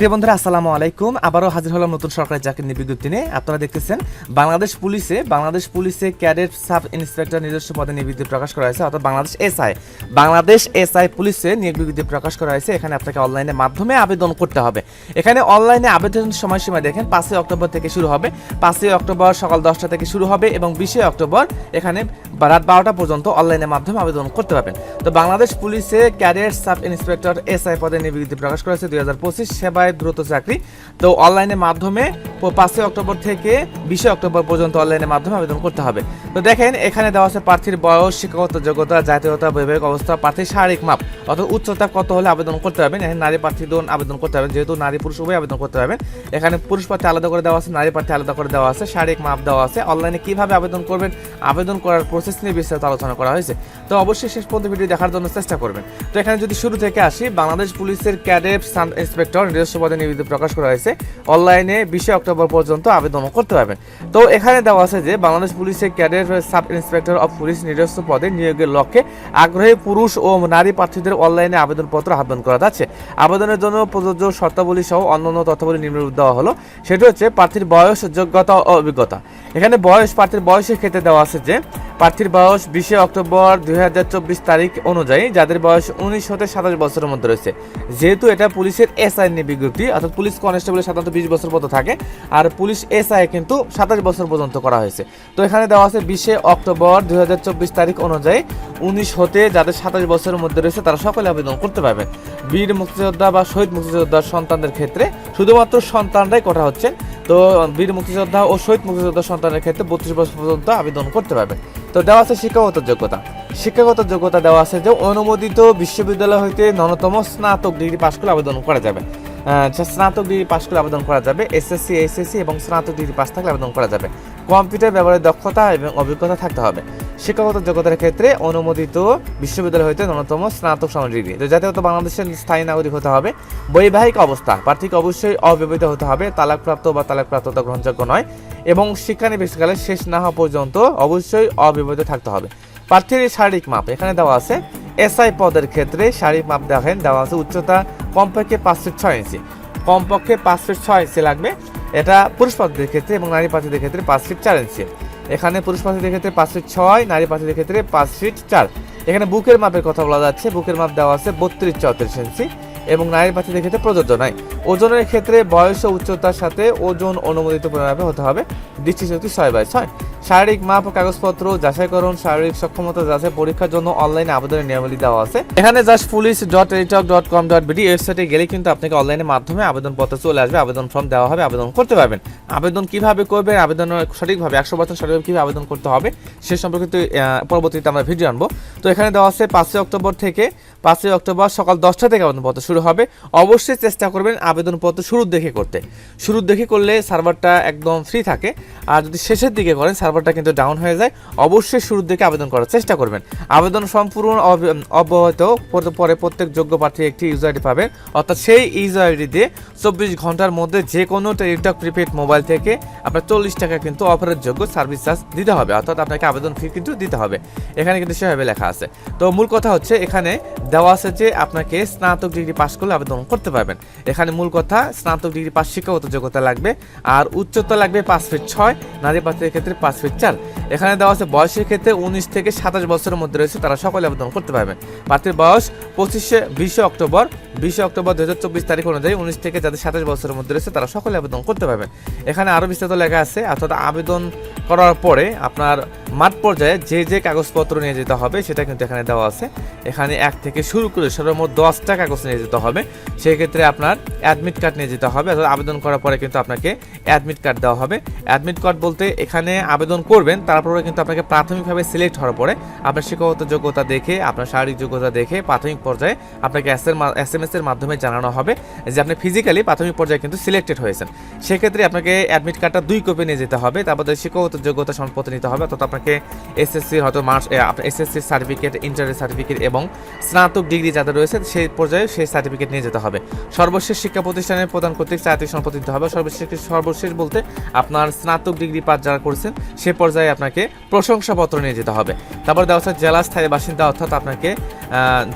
প্রিয় বন্ধুরা, আসসালামু আলাইকুম। আবারও হাজির হলাম নতুন সরকারি চাকরির নিয়ে বিজ্ঞপ্তি নিয়ে। আপনারা দেখতেছেন, বাংলাদেশ পুলিশে বাংলাদেশ পুলিশে ক্যাডেট সাব ইন্সপেক্টর নিজস্ব পদে নিয়োগ প্রকাশ করা হয়েছে, অর্থাৎ বাংলাদেশ এসআই। বাংলাদেশ এসআই পুলিশে নিয়োগ বিজ্ঞপ্তি প্রকাশ করা হয়েছে। এখানে আপনাকে অনলাইনের মাধ্যমে আবেদন করতে হবে। এখানে অনলাইনে আবেদন সময়সীমা দেখেন, পাঁচই অক্টোবর থেকে শুরু হবে। পাঁচই অক্টোবর সকাল দশটা থেকে শুরু হবে এবং বিশে অক্টোবর এখানে রাত বারোটা পর্যন্ত অনলাইনের মাধ্যমে আবেদন করতে পারবেন। তো বাংলাদেশ পুলিশে ক্যাডেট সাব ইন্সপেক্টর এসআই পদে নিয়োগ প্রকাশ করা হয়েছে দুই হাজার পঁচিশ সেবায় দ্রুত চাকরি। তো অনলাইনের মাধ্যমে পাঁচই অক্টোবর থেকে বিশে অক্টোবর পর্যন্ত অনলাইনের মাধ্যমে আবেদন করতে হবে। তো দেখেন, এখানে দেওয়া আছে প্রার্থীর বয়স, শিক্ষাগত যোগ্যতা, জাতীয়তা, বৈবাহিক অবস্থা, প্রার্থীর শারীরিক মাপ। অর্থাৎ উচ্চতা কত হলে আবেদন করতে পারবেন? এখানে নারী প্রার্থীদের আবেদন করতে পারবেন। যেহেতু নারী পুরুষ উভয় আবেদন করতে পারবেন। এখানে পুরুষ প্রার্থী আলাদা করে দেওয়া আছে, নারী প্রার্থী আলাদা করে দেওয়া আছে, শারীরিক মাপ দেওয়া আছে। অনলাইনে কীভাবে আবেদন করবেন? আবেদন করার প্রসেস নিয়ে বিস্তারিত আলোচনা করা হয়েছে। তো অবশ্যই শেষ পর্যন্ত ভিডিও দেখার জন্য চেষ্টা করবেন। তো এখানে যদি শুরু থেকে আসি, বাংলাদেশ পুলিশের ক্যাডেট সাব ইন্সপেক্টর নিজস্ব পদে নিয়োজিত প্রকাশ করা হয়েছে। অনলাইনে বিশে অক্টোবর পর্যন্ত আবেদন করতে পারবেন। তো এখানে দেওয়া আছে যে, বাংলাদেশ পুলিশের cadet sub inspector of police নিজস্ব পদে নিয়োগের লক্ষ্যে আগ্রহী পুরুষ ও নারী প্রার্থীদের অনলাইনে আবেদনপত্র আহ্বান করা যাচ্ছে। আবেদনের জন্য প্রযোজ্য শর্তাবলী সহ অন্যান্য তথ্যাবলী নিম্নরূপ দেওয়া হলো। সেটা হচ্ছে, প্রার্থীর বয়স, যোগ্যতা ও অভিজ্ঞতা। এখানে বয়স, প্রার্থীর বয়সের ক্ষেত্রে দেওয়া আছে যে প্রার্থীর বয়স বিশে অক্টোবর দু হাজার চব্বিশ তারিখ অনুযায়ী, যাদের বয়স উনিশ হতে সাতাশ বছরের মধ্যে রয়েছে। যেহেতু এটা পুলিশের এসআই বিজ্ঞপ্তি, অর্থাৎ পুলিশ কনস্টেবল সাধারণত বিশ বছর পর্যন্ত থাকে, আর পুলিশ এসআই কিন্তু সাতাশ বছর পর্যন্ত করা হয়েছে। তো এখানে দেওয়া আছে বিশে অক্টোবর দুই হাজার চব্বিশ তারিখ অনুযায়ী উনিশ হতে যাদের সাতাশ বছরের মধ্যে রয়েছে, তারা সকলে আবেদন করতে পারবেন। বীর মুক্তিযোদ্ধা বা শহীদ মুক্তিযোদ্ধার সন্তানদের ক্ষেত্রে শুধুমাত্র সন্তানরাই করা হচ্ছে তো বীর মুক্তিযোদ্ধা ও শহীদ মুক্তিযোদ্ধা সন্তানের ক্ষেত্রে বত্রিশ বছর পর্যন্ত আবেদন করতে পারবে। তো দেওয়া আছে শিক্ষাগত যোগ্যতা। শিক্ষাগত যোগ্যতা দেওয়া আছে যে অনুমোদিত বিশ্ববিদ্যালয় হইতে ন্যূনতম স্নাতক ডিগ্রি পাশ করে আবেদন করা যাবে। স্নাতক ডিগ্রি পাশ করে আবেদন করা যাবে, এসএসসি এসএসসি এবং স্নাতক ডিগ্রি পাশ থাকলে আবেদন করা যাবে। কম্পিউটার ব্যবহারের দক্ষতা এবং অভিজ্ঞতা থাকতে হবে। শিক্ষাগত যোগ্যতার ক্ষেত্রে অনুমোদিত বিশ্ববিদ্যালয় হইতে ন্যূনতম স্নাতক সমান ডিগ্রি তো জাতীয়ত বাংলাদেশের স্থায়ী নাগরিক হতে হবে। বৈবাহিক অবস্থা, প্রার্থীকে অবশ্যই অবিবাহিত হতে হবে। তালাকপ্রাপ্ত বা তালাকপ্রাপ্ততা গ্রহণযোগ্য নয়। এবং শিক্ষানিবেশকালে শেষ না হওয়া পর্যন্ত অবশ্যই অবিবাহিত থাকতে হবে। প্রার্থীর শারীরিক মাপ, এখানে দেওয়া আছে। এসআই পদের ক্ষেত্রে শারীরিক মাপ দেখেন, দেওয়া আছে উচ্চতা কমপক্ষে পাঁচ ফিট ছয় ইঞ্চি। কমপক্ষে পাঁচ ফিট ছয় ইঞ্চি লাগবে। এটা পুরুষ প্রার্থীদের ক্ষেত্রে এবং নারী প্রার্থীদের ক্ষেত্রে পাঁচ ফিট চার ইঞ্চি। এখানে পুরুষ প্রার্থীদের ক্ষেত্রে পাঁচ ফিট ছয়, নারী প্রার্থীদের ক্ষেত্রে পাঁচ ফিট চার। এখানে বুকের মাপের কথা বলা যাচ্ছে। বুকের মাপ দেওয়া আছে বত্রিশ চৌত্রিশ ইঞ্চি এবং নারীর প্রার্থীদের ক্ষেত্রে প্রযোজ্য নয়। ওজনের ক্ষেত্রে বয়স ও উচ্চতার সাথে ওজন অনুমোদিত পরিমাপে হতে হবে। দৃষ্টিশক্তি ছয় বাই ছয়। শারীরিক মাপ ও কাগজপত্র যাচাইকরণ শারীরিক সক্ষমতা যাচাই পরীক্ষার জন্য অনলাইনে আবেদনের নিয়মাবলী দেওয়া আছে। এখানে just police dot teletalk dot com dot BD ওয়েবসাইটে গেলে কিন্তু আপনাকে অনলাইনের মাধ্যমে আবেদনপত্র চলে আসবে আবেদন ফর্ম দেওয়া হবে আবেদন করতে পারবেন। আবেদন কীভাবে করবেন আবেদন সঠিকভাবে একশো পার্সেন্ট সঠিকভাবে কীভাবে আবেদন করতে হবে সে সম্পর্কিত আহ, পরবর্তীতে আমরা ভিডিও আনব। তো এখানে দেওয়া আছে পাঁচই অক্টোবর থেকে পাঁচই অক্টোবর সকাল দশটা থেকে আবেদনপত্র শুরু হবে। অবশ্যই চেষ্টা করবেন আবেদনপত্র শুরুর দেখে করতে। শুরুর দেখে করলে সার্ভারটা একদম ফ্রি থাকে। আর যদি শেষের দিকে করেন, সার্ভারটা কিন্তু ডাউন হয়ে যায়। অবশ্যই শুরুর দিকে আবেদন করার চেষ্টা করবেন। আবেদন সম্পূর্ণ অব- অব্যাহত পরে- পরে প্রত্যেক যোগ্য প্রার্থী একটি ইউজার আইডি পাবেন। অর্থাৎ সেই ইউজার আইডি দিয়ে চব্বিশ ঘণ্টার মধ্যে যে কোনো টেলিটক প্রিপেড মোবাইল থেকে আপনার চল্লিশ টাকা কিন্তু অফারের যোগ্য সার্ভিস চার্জ দিতে হবে। অর্থাৎ আপনাকে আবেদন ফি কিন্তু দিতে হবে। এখানে কিন্তু সেভাবে লেখা আছে। তো মূল কথা হচ্ছে, এখানে দেওয়া আছে যে আপনাকে স্নাতক ডিগ্রি পাস করলে আবেদন করতে পারবেন। এখানে মূল কথা, স্নাতক ডিগ্রি পাস শিক্ষাগত যোগ্যতা লাগবে, আর উচ্চতা লাগবে পাঁচ ফিট ছয়, নারী প্রার্থীদের ক্ষেত্রে পাঁচ ফিট চার। এখানে দেওয়া আছে বয়সের ক্ষেত্রে উনিশ থেকে সাতাশ বছরের মধ্যে রয়েছে, তারা সকলে আবেদন করতে পারবেন প্রার্থীর বয়স পঁচিশে বিশে অক্টোবর বিশে অক্টোবর দু হাজার চব্বিশ তারিখ অনুযায়ী উনিশ থেকে যাদের সাতাশ বছরের মধ্যে রয়েছে, তারা সকলে আবেদন করতে পারবেন এখানে আরও বিস্তারিত লেখা আছে, অর্থাৎ আবেদন করার পরে আপনার মাঠ পর্যায়ে যে যে কাগজপত্র নিয়ে যেতে হবে সেটা কিন্তু এখানে দেওয়া আছে। এখানে এক থেকে শুরু করে সর্বমোট দশটা কাগজ নিয়ে যেতে হবে। সেক্ষেত্রে আপনার অ্যাডমিট কার্ড নিয়ে যেতে হবে, অর্থাৎ আবেদন করার পরে কিন্তু আপনাকে অ্যাডমিট কার্ড দেওয়া হবে। অ্যাডমিট কার্ড বলতে এখানে আবেদন করবেন তারপরে কিন্তু আপনাকে প্রাথমিকভাবে সিলেক্ট হওয়ার পরে আপনার শিক্ষাগত যোগ্যতা দেখে, আপনার শারীরিক যোগ্যতা দেখে প্রাথমিক পর্যায়ে আপনাকে এস এম এস এর মাধ্যমে জানানো হবে যে আপনি ফিজিক্যালি প্রাথমিক পর্যায়ে কিন্তু সিলেক্টেড হয়েছেন। সেক্ষেত্রে আপনাকে অ্যাডমিট কার্ডটা দুই কপি নিয়ে যেতে হবে, তারপরে শিক্ষাগত যোগ্যতা সম্পত্তি নিতে হবে, অর্থাৎ আপনাকে এসএসসির হয়তো মার্চ এসএসসির সার্টিফিকেট ইন্টারের সার্টিফিকেট এবং স্নাতক ডিগ্রি যাদের রয়েছে, সেই পর্যায়ে সেই সার্টিফিকেট নিয়ে যেতে হবে। সর্বশেষ শিক্ষা প্রতিষ্ঠানের প্রদান কর্তৃক চাকরি সম্পত্তি দিতে হবে। সর্বশেষ সর্বশেষ বলতে আপনার স্নাতক ডিগ্রি পাস যারা করছেন, সে পর্যায়ে আপনাকে প্রশংসাপত্র নিয়ে যেতে হবে। তারপর দেওয়া হচ্ছে জেলা স্থায়ী বাসিন্দা, অর্থাৎ আপনাকে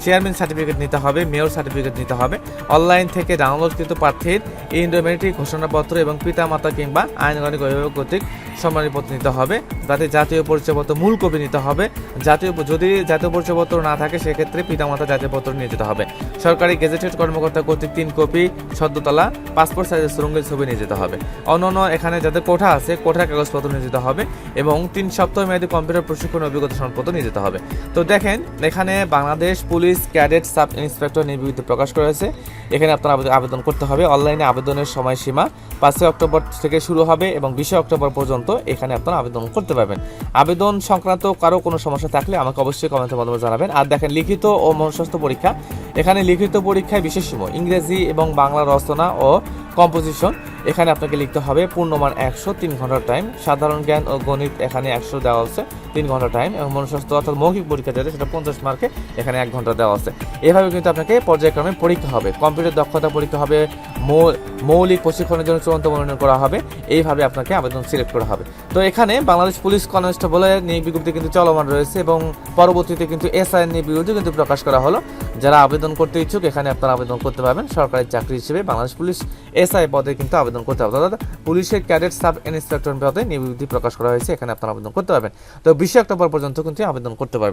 চেয়ারম্যান সার্টিফিকেট নিতে হবে মেয়র সার্টিফিকেট নিতে হবে। অনলাইন থেকে ডাউনলোডকৃত প্রার্থীর ইন্ডোমেট্রিক ঘোষণাপত্র এবং পিতামাতা কিংবা আইনগণিক অভিভাবক কর্তৃক সম্মানীপত্র নিতে হবে। তাতে জাতীয় পরিচয়পত্র, মূল কপি নিতে হবে। জাতীয় যদি জাতীয় পরিচয়পত্র না থাকে, সেক্ষেত্রে পিতামাতা জাতীয় পত্র নিয়ে যেতে হবে। সরকারি গেজেটেড কর্মকর্তা কর্তৃক তিন কপি সদ্যতলা পাসপোর্ট সাইজের সুরঙ্গের ছবি নিয়ে যেতে হবে। অন্যান্য এখানে যাদের কোঠা আছে কোঠার কাগজপত্র নিয়ে যেতে হবে এবং তিন সপ্তাহ মেয়াদী কম্পিউটার প্রশিক্ষণ অভিজ্ঞতা সনদপত্র নিয়ে যেতে হবে। তো দেখেন, এখানে Bangladesh police cadet sub inspector নিয়ে বিবৃতি প্রকাশ করেছে। এখানে আপনার আবেদন করতে হবে। অনলাইনে আবেদনের সময়সীমা পাঁচই অক্টোবর থেকে শুরু হবে এবং বিশে অক্টোবর পর্যন্ত এখানে আপনারা আবেদন করতে পারবেন। আবেদন সংক্রান্ত কারও কোনো সমস্যা থাকলে আমাকে অবশ্যই কমেন্টের মাধ্যমে জানাবেন। আর দেখেন, লিখিত ও মনস্বাস্থ্য পরীক্ষা। এখানে লিখিত পরীক্ষায় বিশেষ সময়, ইংরেজি এবং বাংলা রচনা ও কম্পোজিশন এখানে আপনাকে লিখতে হবে পূর্ণমান একশো, তিন ঘণ্টার টাইম সাধারণ জ্ঞান ও গণিত এখানে একশো দেওয়া আছে, তিন ঘণ্টা টাইম এবং মনুস্বাস্থ্য অর্থাৎ মৌখিক পরীক্ষা যেটা, সেটা পঞ্চাশ মার্কে এখানে এক ঘণ্টা দেওয়া আছে। এভাবে কিন্তু আপনাকে পর্যায়ক্রমে পরীক্ষা হবে। কম্পিউটার দক্ষতা পরীক্ষা হবে মৌলিক প্রশিক্ষণের জন্য চূড়ান্ত মনোনয়ন করা হবে। এইভাবে আপনাকে আবেদন সিলেক্ট করা হবে। তো এখানে বাংলাদেশ পুলিশ কনস্টেবলের নিয়োগ বিজ্ঞপ্তি কিন্তু চলমান রয়েছে এবং পরবর্তীতে কিন্তু এসআই নিয়োগ বিজ্ঞপ্তি কিন্তু প্রকাশ করা হলো। যারা আবেদন করতে ইচ্ছুক, এখানে আপনারা আবেদন করতে পারবেন। সরকারি চাকরি হিসেবে বাংলাদেশ পুলিশ এসআই পদে কিন্তু আবেদন করতে হবে। অর্থাৎ পুলিশের ক্যাডেট সাব ইন্সপেক্টর পদে নিবৃত্তি প্রকাশ করা হয়েছে, এখানে আপনারা আবেদন করতে পারবেন। তো বিশে অক্টোবর পর্যন্ত কিন্তু আবেদন করতে পারবেন।